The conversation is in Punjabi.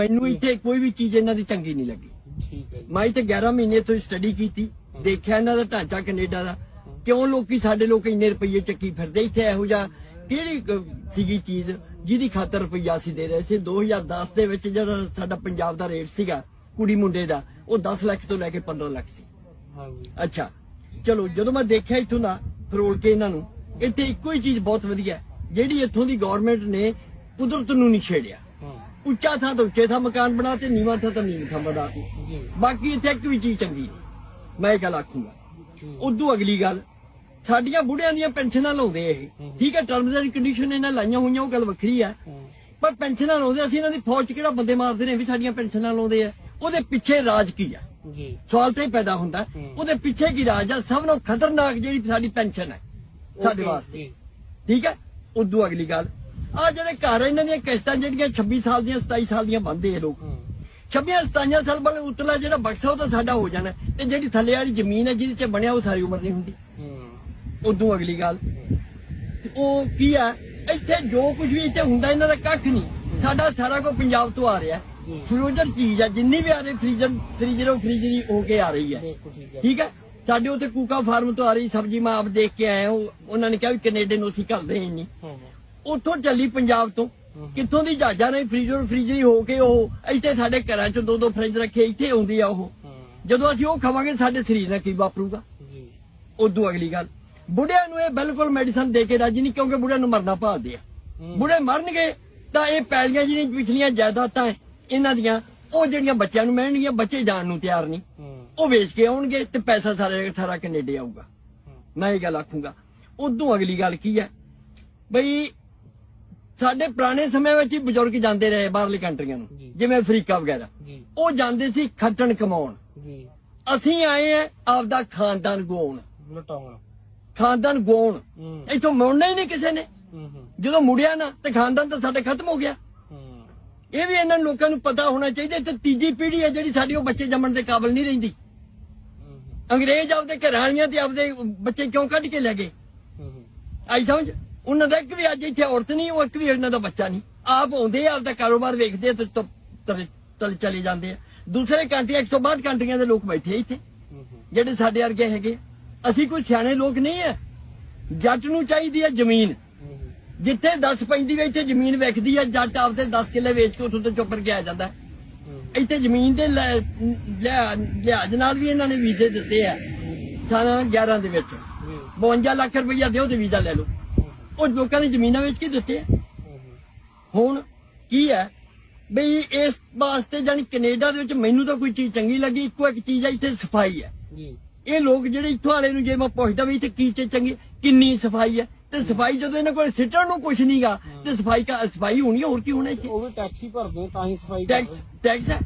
ਮੈਨੂੰ ਇੱਥੇ ਕੋਈ ਵੀ ਚੀਜ਼ ਇਹਨਾਂ ਦੀ ਚੰਗੀ ਨਹੀਂ ਲੱਗੀ। ਠੀਕ ਹੈ ਜੀ। ਮੈਂ ਇੱਥੇ 11 ਮਹੀਨੇ ਤੋਂ ਸਟੱਡੀ ਕੀਤੀ ਦੇਖਿਆ ਇਹਨਾਂ ਦਾ ਢਾਂਚਾ ਕੈਨੇਡਾ ਦਾ। ਕਿਉਂ ਲੋਕੀ ਸਾਡੇ ਲੋਕ ਇੰਨੇ ਰੁਪਏ ਚੱਕੀ ਫਿਰਦੇ? ਇੱਥੇ ਇਹੋ ਜਿਹਾ ਕਿਹੜੀ ਕ- ਸੀਗੀ ਚੀਜ਼ ਜਿਹਦੀ ਖਾਤਰ ਰੁਪਈਆ ਅਸੀਂ ਦੇ ਰਹੇ ਸੀ? 2010 ਦੇ ਵਿੱਚ ਜਿਹੜਾ ਸਾਡਾ ਪੰਜਾਬ ਦਾ ਰੇਟ ਸੀਗਾ ਕੁੜੀ ਮੁੰਡੇ ਦਾ ਉਹ 10 ਲੱਖ ਤੋਂ ਲੈ ਕੇ 15 ਲੱਖ ਸੀ। ਹਾਂਜੀ ਅੱਛਾ ਚਲੋ ਜਦੋਂ ਮੈਂ ਦੇਖਿਆ ਇੱਥੋਂ ਦਾ ਫਰੋੜ ਕੇ ਇਹਨਾਂ ਨੂੰ ਇੱਥੇ ਇੱਕੋ ਹੀ ਚੀਜ਼ ਬਹੁਤ ਵਧੀਆ ਹੈ, ਜਿਹੜੀ ਇੱਥੋਂ ਦੀ ਗਵਰਨਮੈਂਟ ਨੇ ਕੁਦਰਤ ਨੂੰ ਨਹੀਂ ਛੇੜਿਆ। ਉੱਚਾ ਥਾਂ ਤੋਂ ਉੱਚੇ ਥਾਂ ਮਕਾਨ ਬਣਾ ਤੇ ਨੀਵਾਂ ਥਾਂ ਤੋਂ ਨੀਵੀਂ ਥਾਂ ਬਣਾ ਤੇ। ਜੀ। ਬਾਕੀ ਇੱਥੇ ਇੱਕ ਵੀ ਚੀਜ਼ ਚੰਗੀ ਨਹੀਂ। ਮੈਂ ਇਹ ਗੱਲ ਆਖੂੰਗਾ। ਉਦੋਂ ਅਗਲੀ ਗੱਲ ਸਾਡੀਆਂ ਬੁੜਿਆਂ ਦੀਆਂ ਪੈਨਸ਼ਨਾਂ ਲਾਉਂਦੇ ਇਹ। ਠੀਕ ਹੈ ਟਰਮਸ ਐਂਡ ਕੰਡੀਸ਼ਨ ਇਹਨਾਂ ਲਾਈਆਂ ਹੋਈਆਂ ਉਹ ਗੱਲ ਵੱਖਰੀ ਆ। ਹੂੰ। ਪਰ ਪੈਨਸ਼ਨਾਂ ਲਾਉਂਦੇ ਅਸੀਂ ਇਹਨਾਂ ਦੀ ਫੌਜ 'ਚ ਕਿਹੜਾ ਬੰਦੇ ਮਾਰਦੇ ਨੇ ਵੀ ਸਾਡੀਆਂ ਪੈਨਸ਼ਨਾਂ ਲਾਉਂਦੇ ਆ? ਉਹਦੇ ਪਿੱਛੇ ਰਾਜ ਕੀ ਆ? ਜੀ। ਸਵਾਲ ਤੇ ਪੈਦਾ ਹੁੰਦਾ। ਉਹਦੇ ਪਿੱਛੇ ਕੀ ਰਾਜ ਆ? ਸਭ ਨੂੰ ਖਤਰਨਾਕ ਜਿਹੜੀ ਸਾਡੀ ਪੈਨਸ਼ਨ ਹੈ ਸਾਡੇ ਵਾਸਤੇ। ਠੀਕ ਹੈ? ਉਦੋਂ ਅਗਲੀ ਗੱਲ ਆ ਜਿਹੜੇ ਘਰ ਇਹਨਾਂ ਦੀਆਂ ਕਿਸ਼ਤਾਂ ਜਿਹੜੀਆਂ 26 ਸਾਲ ਦੀਆਂ 27 ਸਾਲ ਦੀਆਂ ਬੰਦੇ ਆ ਲੋਕ। ਹੂੰ। 26 27 ਸਾਲ ਬਾਅਦ ਉਤਲਾ ਜਿਹੜਾ ਬਕਸਾ ਉਹ ਤਾਂ ਸਾਡਾ ਹੋ ਜਾਣਾ। ਤੇ ਜਿਹੜੀ ਥੱਲੇ ਵਾਲੀ ਜ਼ਮੀਨ ਹੈ ਜਿਹਦੇ 'ਚ ਬਣਿਆ ਉਹ ਸਾਰੀ ਉਮਰ ਨਹੀਂ ਹੁੰਦੀ। ਹੂੰ। ਉਦੋਂ ਅਗਲੀ ਗੱਲ। ਉਹ ਕੀ ਆ ਇੱਥੇ ਜੋ ਕੁਝ ਵੀ ਇੱਥੇ ਹੁੰਦਾ ਇਹਨਾਂ ਦਾ ਕੱਖ ਨਹੀਂ। ਸਾਡਾ ਸਾਰਾ ਕੋ ਪੰਜਾਬ ਤੋਂ ਆ ਰਿਹਾ। ਜੀ। ਫਰੋਜ਼ਨ ਚੀਜ਼ ਆ ਜਿੰਨੀ ਵੀ ਆ ਰਹੀ ਫਰੀਜ਼ਰ ਫਰੀਜ਼ਰੋਂ ਫਰੀਜ਼ਰੀ ਹੋ ਕੇ ਆ ਰਹੀ ਹੈ ਠੀਕ ਹੈ ਸਾਡੇ ਉੱਥੇ ਕੂਕਾ ਫਾਰਮ ਤੋਂ ਆ ਰਹੀ ਸਬਜ਼ੀ ਮੈਂ ਆਪ ਦੇਖ ਕੇ ਆਇਆ ਉਹ ਉਹਨਾਂ ਨੇ ਕਿਹਾ ਵੀ ਕੈਨੇਡਾ ਨੂੰ ਅਸੀਂ ਹੀ ਨਹੀਂ ਹਾਂ। ਉੱਥੋਂ ਚੱਲੀ ਪੰਜਾਬ ਤੋਂ। ਕਿੱਥੋਂ ਦੀ ਜਹਾਜ਼ਾਂ ਨੇ ਫਰੀਜ਼ਰ ਫਰੀਜ਼ਰੀ ਹੋ ਕੇ ਉਹ ਇੱਥੇ ਸਾਡੇ ਘਰਾਂ 'ਚ ਦੋ ਦੋ ਫਰਿੱਜ ਰੱਖੇ ਇੱਥੇ ਆਉਂਦੀ ਆ ਉਹ। ਜਦੋਂ ਅਸੀਂ ਉਹ ਖਾਵਾਂਗੇ ਸਾਡੇ ਸਰੀਰ ਨਾਲ ਕੀ ਵਾਪਰੂਗਾ? ਜੀ। ਉਦੋਂ ਅਗਲੀ ਗੱਲ। ਬੁੱਢਿਆਂ ਨੂੰ ਇਹ ਬਿਲਕੁਲ ਮੈਡੀਸਨ ਦੇ ਕੇ ਰਾਜੀ ਨਹੀਂ ਕਿਉਂਕਿ ਬੁੱਢਿਆਂ ਨੂੰ ਮਰਨਾ ਭਾਲਦੇ ਆ। ਬੁੱਢੇ ਮਰਨਗੇ ਤਾਂ ਇਹ ਪੈਲੀਆਂ ਜਿਹੜੀਆਂ ਪਿਛਲੀਆਂ ਜਾਇਦਾਦਾਂ ਇਹਨਾਂ ਦੀਆਂ ਉਹ ਜਿਹੜੀਆਂ ਬੱਚਿਆਂ ਨੂੰ ਮਿਲਣਗੀਆਂ ਬੱਚੇ ਜਾਣ ਨੂੰ ਤਿਆਰ ਨਹੀਂ। ਉਹ ਵੇਚ ਕੇ ਆਉਣਗੇ ਤੇ ਪੈਸਾ ਸਾਰੇ ਸਾਰਾ ਕੈਨੇਡਾ ਆਊਗਾ। ਮੈਂ ਇਹ ਗੱਲ ਆਖੂੰਗਾ। ਉਦੋਂ ਅਗਲੀ ਗੱਲ ਕੀ ਹੈ ਬਈ ਸਾਡੇ ਪੁਰਾਣੇ ਸਮੇਂ ਵਿੱਚ ਹੀ ਬਜ਼ੁਰਗ ਜਾਂਦੇ ਰਹੇ ਬਾਹਰਲੀ ਕੰਟਰੀਆਂ ਨੂੰ। ਜਿਵੇਂ ਅਫਰੀਕਾ ਵਗੈਰਾ। ਉਹ ਜਾਂਦੇ ਸੀ ਖੱਟਣ ਕਮਾਉਣ। ਅਸੀਂ ਆਏ ਆ ਆਪਦਾ ਖਾਨਦਾਨ ਗਵਾਉਣ। ਲਟਾਉਣ। ਖਾਨਦਾਨ ਗਵਾਉਣ। ਇੱਥੋਂ ਮੁੜਨਾ ਹੀ ਨਹੀਂ ਕਿਸੇ ਨੇ। ਜਦੋਂ ਮੁੜਿਆ ਨਾ ਤੇ ਖਾਨਦਾਨ ਤਾਂ ਸਾਡੇ ਖਤਮ ਹੋ ਗਿਆ। ਇਹ ਵੀ ਇਹਨਾਂ ਲੋਕਾਂ ਨੂੰ ਪਤਾ ਹੋਣਾ ਚਾਹੀਦਾ ਤੇ ਤੀਜੀ ਪੀੜ੍ਹੀ ਹੈ ਜਿਹੜੀ ਸਾਡੀ ਉਹ ਬੱਚੇ ਜੰਮਣ ਦੇ ਕਾਬਿਲ ਨਹੀਂ ਰਹਿੰਦੀ। ਅੰਗਰੇਜ਼ ਆਪਦੇ ਘਰਾਂ ਵਾਲੀਆਂ ਤੇ ਆਪਦੇ ਬੱਚੇ ਕਿਉਂ ਕੱਢ ਕੇ ਲੈ ਗਏ? ਆਈ ਸਮਝ? ਉਹਨਾਂ ਦਾ ਇੱਕ ਵੀ ਅੱਜ ਇੱਥੇ ਔਰਤ ਨਹੀਂ ਉਹ ਇੱਕ ਵੀ ਉਹਨਾਂ ਦਾ ਬੱਚਾ ਨਹੀਂ। ਆਪ ਆਉਂਦੇ ਆ ਆਪਦਾ ਕਾਰੋਬਾਰ ਵੇਖਦੇ ਤੇ ਤੁ- ਤੁਰ- ਤੁਰ ਚਲੇ ਜਾਂਦੇ ਆ। ਦੂਸਰੇ ਕੰਟਰੀਆਂ 162 ਕੰਟਰੀਆਂ ਦੇ ਲੋਕ ਬੈਠੇ ਇੱਥੇ। ਹੂੰ ਜਿਹੜੇ ਸਾਡੇ ਵਰਗੇ ਹੈਗੇ। ਅਸੀਂ ਕੋਈ ਸਿਆਣੇ ਲੋਕ ਨਹੀਂ ਆ। ਜੱਟ ਨੂੰ ਚਾਹੀਦੀ ਹੈ ਜ਼ਮੀਨ। ਹੂੰ ਜਿੱਥੇ 10 ਪੈਂਦੀ ਹੈ ਇੱਥੇ ਜ਼ਮੀਨ ਵਿਕਦੀ ਹੈ ਜੱਟ ਆਪਦੇ 10 ਕਿੱਲੇ ਵੇਚ ਕੇ ਉੱਥੋਂ ਤੋਂ ਚੁੱਪ ਕੇ ਆ ਜਾਂਦਾ। ਹੈ। ਹੂੰ ਇੱਥੇ ਜ਼ਮੀਨ ਦੇ ਲਿਹਾਜ਼ ਨਾਲ ਵੀ ਇਹਨਾਂ ਨੇ ਵੀਜ਼ੇ ਦਿੱਤੇ ਆ। ਸਾਲ 11 ਦੇ ਵਿੱਚ। ਜੀ 52 ਲੱਖ ਰੁਪਈਆ ਦਿਓ ਤੇ ਵੀਜ਼ਾ ਲੈ ਲਓ। ਉਹ ਲੋਕਾਂ ਨੇ ਜ਼ਮੀਨਾਂ ਵੇਚ ਕੇ ਦਿੱਤੇ ਆ ਹੁਣ ਕੀ ਹੈ? ਬਈ ਇਸ ਵਾਸਤੇ ਜਾਨੀ ਕੈਨੇਡਾ ਦੇ ਵਿੱਚ ਮੈਨੂੰ ਤਾਂ ਕੋਈ ਚੀਜ਼ ਚੰਗੀ ਲੱਗੀ ਇੱਕੋ ਇੱਕ ਚੀਜ਼ ਹੈ ਇੱਥੇ ਸਫ਼ਾਈ ਹੈ। ਜੀ। ਇਹ ਲੋਕ ਜਿਹੜੇ ਇੱਥੋਂ ਵਾਲੇ ਨੂੰ ਜੇ ਮੈਂ ਪੁੱਛਦਾ ਵੀ ਇੱਥੇ ਕੀ ਚੀਜ਼ ਚੰਗੀ ਕਿੰਨੀ ਸਫ਼ਾਈ ਹੈ? ਤੇ ਸਫ਼ਾਈ ਜਦੋਂ ਇਹਨਾਂ ਕੋਲ ਸਿੱਟਣ ਨੂੰ ਕੁਝ ਨਹੀਂਗਾ ਤੇ ਸਫ਼ਾਈ ਕਾ ਸਫ਼ਾਈ ਹੋਣੀ ਹੈ, ਹੋਰ ਕੀ ਹੋਣਾ ਇੱਥੇ? ਉਹ ਵੀ ਟੈਕਸੀ ਭਰਦੇ ਤਾਂ ਹੀ ਸਫ਼ਾਈ ਟੈਕਸ ਟੈਕਸ ਹੈ?